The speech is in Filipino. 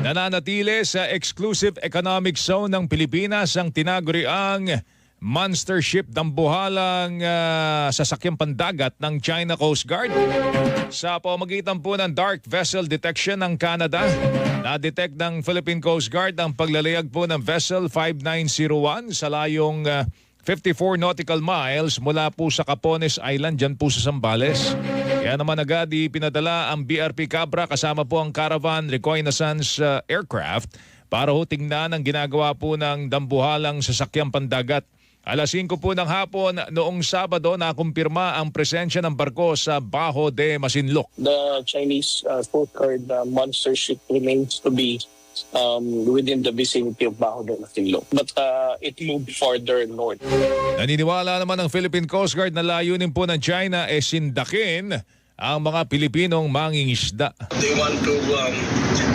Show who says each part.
Speaker 1: Nananatili sa exclusive economic zone ng Pilipinas ang tinaguriang monster ship dambuhalang ah, sasakyang pandagat ng China Coast Guard. Sa pamagitan po ng dark vessel detection ng Canada, na-detect ng Philippine Coast Guard ang paglalayag po ng vessel 5901 sa layong ah, 54 nautical miles mula po sa Capones Island dyan po sa Zambales. Kaya naman agad ipinadala ang BRP Cabra kasama po ang Caravan Reconnaissance uh, Aircraft para ho tingnan ang ginagawa po ng dambuhalang sasakyang pandagat. Alas 5 po ng hapon noong Sabado nakumpirma ang presensya ng barko sa Baho de Masinloc.
Speaker 2: the Chinese uh, Coast Guard uh, monster ship remains to be um, within the vicinity of Bajo de Masinloc. But uh, it moved further north.
Speaker 1: Naniniwala naman ng Philippine Coast Guard na layunin po ng China e sindakin ang mga Pilipinong mangingisda.
Speaker 3: They want to um,